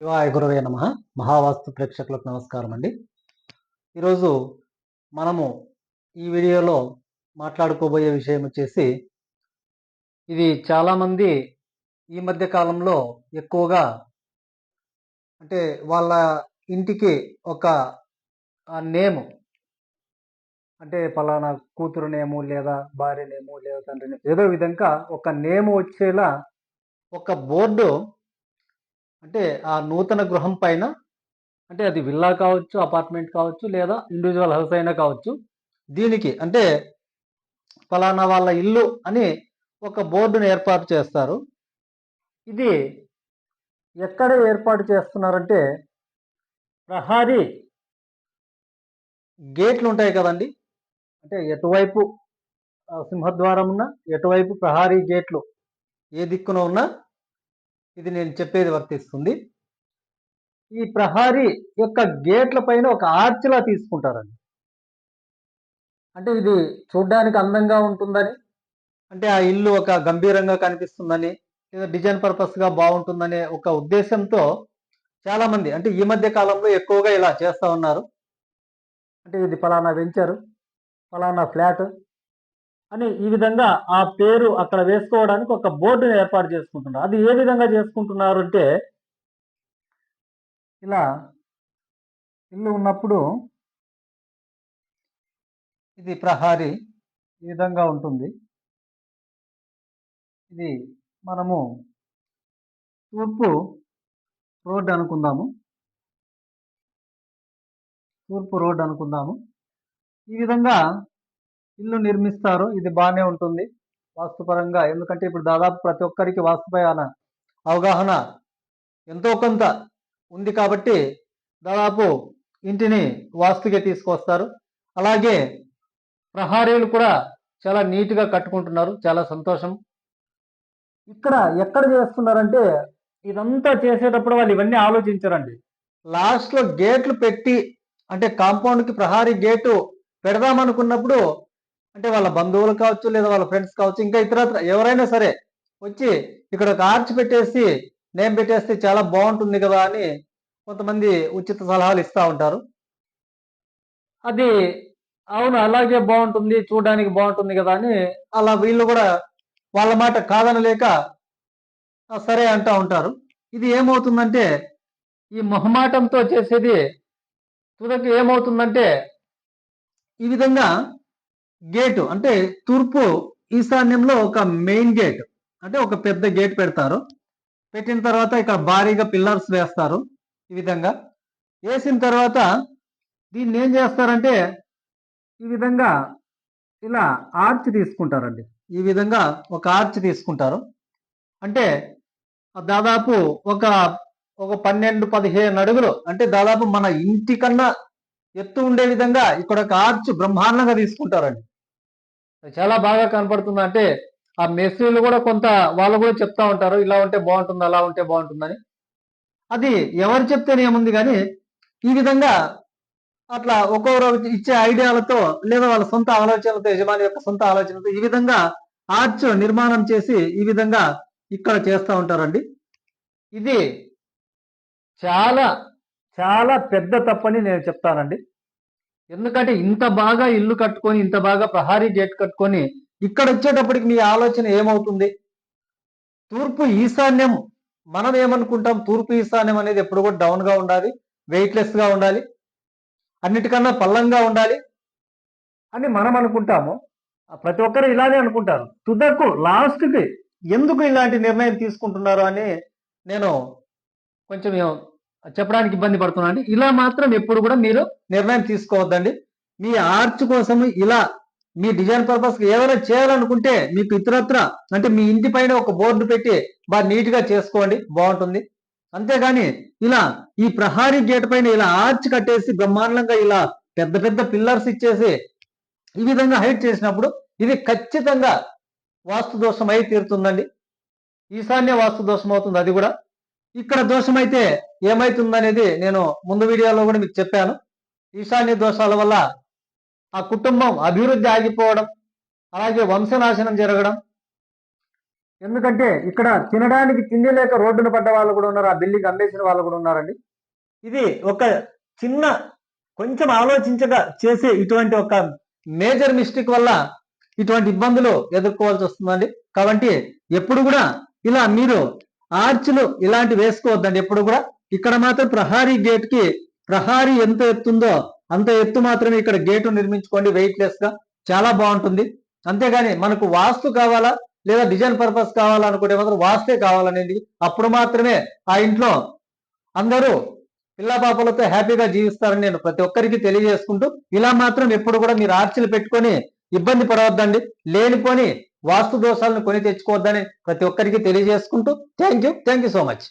శివాయ గురవే నమ. మహావాస్తు ప్రేక్షకులకు నమస్కారం అండి. ఈరోజు మనము ఈ వీడియోలో మాట్లాడుకోబోయే విషయం వచ్చేసి ఇది చాలామంది ఈ మధ్య కాలంలో ఎక్కువగా అంటే వాళ్ళ ఇంటికి ఒక నేము అంటే పలానా కూతురు నేము లేదా భార్య నేము లేదా తండ్రి నేము ఏదో విధంగా ఒక నేము వచ్చేలా ఒక బోర్డు అంటే ఆ నూతన గృహం పైన అంటే అది విల్లా కావచ్చు అపార్ట్మెంట్ కావచ్చు లేదా ఇండివిజువల్ హౌస్ అయినా కావచ్చు దీనికి అంటే ఫలానా వాళ్ళ ఇల్లు అని ఒక బోర్డును ఏర్పాటు చేస్తారు. ఇది ఎక్కడ ఏర్పాటు చేస్తున్నారంటే ప్రహారీ గేట్లు ఉంటాయి కదండి. అంటే ఎటువైపు సింహద్వారం ఉన్న ఎటువైపు ప్రహారీ గేట్లు ఏ దిక్కున ఉన్నా ఇది నేను చెప్పేది వర్తిస్తుంది. ఈ ప్రహారీ యొక్క గేట్ల పైన ఒక ఆర్చిలా తీసుకుంటారండి. అంటే ఇది చూడ్డానికి అందంగా ఉంటుందని అంటే ఆ ఇల్లు ఒక గంభీరంగా కనిపిస్తుందని లేదా డిజైన్ పర్పస్గా బాగుంటుందనే ఒక ఉద్దేశంతో చాలామంది అంటే ఈ మధ్య కాలంలో ఎక్కువగా ఇలా చేస్తూ ఉన్నారు. అంటే ఇది ఫలానా వెంచరు ఫలానా ఫ్లాట్ అని ఈ విధంగా ఆ పేరు అక్కడ వేసుకోవడానికి ఒక బోర్డుని ఏర్పాటు చేసుకుంటున్నారు. అది ఏ విధంగా చేసుకుంటున్నారు అంటే ఇలా ఇల్లు ఉన్నప్పుడు ఇది ప్రహారీ ఈ విధంగా ఉంటుంది. ఇది మనము తూర్పు రోడ్డు అనుకుందాము. తూర్పు రోడ్డు అనుకుందాము. ఈ విధంగా ఇల్లు నిర్మిస్తారు ఇది బాగానే ఉంటుంది వాస్తుపరంగా. ఎందుకంటే ఇప్పుడు దాదాపు ప్రతి ఒక్కరికి వాస్తుపై అవగాహన ఎంతో కొంత ఉంది కాబట్టి దాదాపు ఇంటిని వాస్తుగా తీసుకొస్తారు. అలాగే ప్రహారీలు కూడా చాలా నీట్గా కట్టుకుంటున్నారు. చాలా సంతోషం. ఇక్కడ ఎక్కడ చేస్తున్నారంటే ఇదంతా చేసేటప్పుడు వాళ్ళు ఇవన్నీ ఆలోచించారండి. లాస్ట్లో గేట్లు పెట్టి అంటే కాంపౌండ్కి ప్రహారీ గేటు పెడదామనుకున్నప్పుడు అంటే వాళ్ళ బంధువులు కావచ్చు లేదా వాళ్ళ ఫ్రెండ్స్ కావచ్చు ఇంకా ఇతర ఎవరైనా సరే వచ్చి ఇక్కడ ఒక ఆర్చ్ పెట్టేసి నేమ్ పెట్టేస్తే చాలా బాగుంటుంది కదా అని కొంతమంది ఉచిత సలహాలు ఇస్తూ ఉంటారు. అది అవును అలాగే బాగుంటుంది చూడడానికి బాగుంటుంది కదా అని అలా వీళ్ళు కూడా వాళ్ళ మాట కాదనలేక సరే అంటూ ఉంటారు. ఇది ఏమవుతుందంటే ఈ మొహమాటంతో చేసేది తుదకు ఏమవుతుందంటే ఈ విధంగా గేటు అంటే తూర్పు ఈశాన్యంలో ఒక మెయిన్ గేట్ అంటే ఒక పెద్ద గేట్ పెడతారు. పెట్టిన తర్వాత ఇక్కడ భారీగా పిల్లర్స్ వేస్తారు ఈ విధంగా. వేసిన తర్వాత దీన్ని ఏం చేస్తారంటే ఈ విధంగా ఇలా ఆర్చ్ తీసుకుంటారండి. ఈ విధంగా ఒక ఆర్చ్ తీసుకుంటారు. అంటే దాదాపు ఒక ఒక పన్నెండు పదిహేను అడుగులు అంటే దాదాపు మన ఇంటి కన్నా ఎత్తు ఉండే విధంగా ఇక్కడ ఒక ఆర్చ్ బ్రహ్మాండంగా తీసుకుంటారండి. అది చాలా బాగా కనపడుతుంది. అంటే ఆ మెస్సీలు కూడా కొంత వాళ్ళు కూడా చెప్తా ఉంటారు ఇలా ఉంటే బాగుంటుంది అలా ఉంటే బాగుంటుందని. అది ఎవరు చెప్తేనేముంది కానీ ఈ విధంగా అట్లా ఒక్కొక్కరు ఇచ్చే ఐడియాలతో లేదా వాళ్ళ సొంత ఆలోచనలతో యజమాని యొక్క సొంత ఆలోచనలతో ఈ విధంగా ఆర్చ్ నిర్మాణం చేసి ఈ విధంగా ఇక్కడ చేస్తూ ఉంటారండి. ఇది చాలా చాలా పెద్ద తప్పని నేను చెప్తానండి. ఎందుకంటే ఇంత బాగా ఇల్లు కట్టుకొని ఇంత బాగా ప్రహారీ గేట్ కట్టుకొని ఇక్కడ వచ్చేటప్పటికి మీ ఆలోచన ఏమవుతుంది? తూర్పు ఈశాన్యం మనం ఏమనుకుంటాం? తూర్పు ఈశాన్యం అనేది ఎప్పుడు కూడా డౌన్గా ఉండాలి వెయిట్లెస్గా ఉండాలి అన్నిటికన్నా పల్లంగా ఉండాలి అని మనం అనుకుంటాము. ప్రతి ఒక్కరు ఇలానే అనుకుంటారు. తుదకు లాస్ట్కి ఎందుకు ఇలాంటి నిర్ణయం తీసుకుంటున్నారు అని నేను కొంచెం చెప్పడానికి ఇబ్బంది పడుతున్నాను ఇలా మాత్రం ఎప్పుడు కూడా మీరు నిర్ణయం తీసుకోవద్దండి. మీ ఆర్చ్ కోసం ఇలా మీ డిజైన్ పర్పస్ ఏమైనా చేయాలనుకుంటే మీకు ఇతరత్ర అంటే మీ ఇంటి పైన ఒక బోర్డు పెట్టి బాగా నీట్గా చేసుకోండి బాగుంటుంది. అంతేగాని ఇలా ఈ ప్రహారీ గేట్ పైన ఇలా ఆర్చ్ కట్టేసి బ్రహ్మాండంగా ఇలా పెద్ద పెద్ద పిల్లర్స్ ఇచ్చేసి ఈ విధంగా హైట్ చేసినప్పుడు ఇది ఖచ్చితంగా వాస్తు దోషం అయి తీరుతుందండి. ఈశాన్య వాస్తు దోషం అవుతుంది అది కూడా. ఇక్కడ దోషమైతే ఏమైతుందనేది నేను ముందు వీడియోలో కూడా మీకు చెప్పాను. ఈశాన్య దోషాల వల్ల ఆ కుటుంబం అభివృద్ధి ఆగిపోవడం అలాగే వంశనాశనం జరగడం. ఎందుకంటే ఇక్కడ తినడానికి తిండి లేక రోడ్డున పడ్డ వాళ్ళు కూడా ఉన్నారు ఆ బిల్డింగ్ అమ్మేసిన వాళ్ళు కూడా ఉన్నారండి. ఇది ఒక చిన్న కొంచెం ఆలోచించగా చేసే ఇటువంటి ఒక మేజర్ మిస్టేక్ వల్ల ఇటువంటి ఇబ్బందులు ఎదుర్కోవాల్సి వస్తుందండి. కాబట్టి ఎప్పుడు కూడా ఇలా మీరు ఆర్చ్లు ఇలాంటివి వేసుకోవద్దండి. ఎప్పుడు కూడా ఇక్కడ మాత్రం ప్రహారీ గేట్కి ప్రహారీ ఎంత ఎత్తుందో అంత ఎత్తు మాత్రమే ఇక్కడ గేటు నిర్మించుకోండి వెయిట్ లెస్గా చాలా బాగుంటుంది. అంతేగాని మనకు వాస్తు కావాలా లేదా డిజైన్ పర్పస్ కావాలా అనుకుంటే మాత్రం వాస్తే కావాలనేది అప్పుడు మాత్రమే ఆ ఇంట్లో అందరూ పిల్ల పాపలతో హ్యాపీగా జీవిస్తారని నేను ప్రతి ఒక్కరికి తెలియజేసుకుంటూ ఇలా మాత్రం ఎప్పుడు కూడా మీరు ఆర్చీలు పెట్టుకొని ఇబ్బంది పడవద్దండి. లేనిపోని వాస్తు దోషాలను కొని తెచ్చుకోవద్దని ప్రతి ఒక్కరికి తెలియజేసుకుంటూ thank you thank you so much.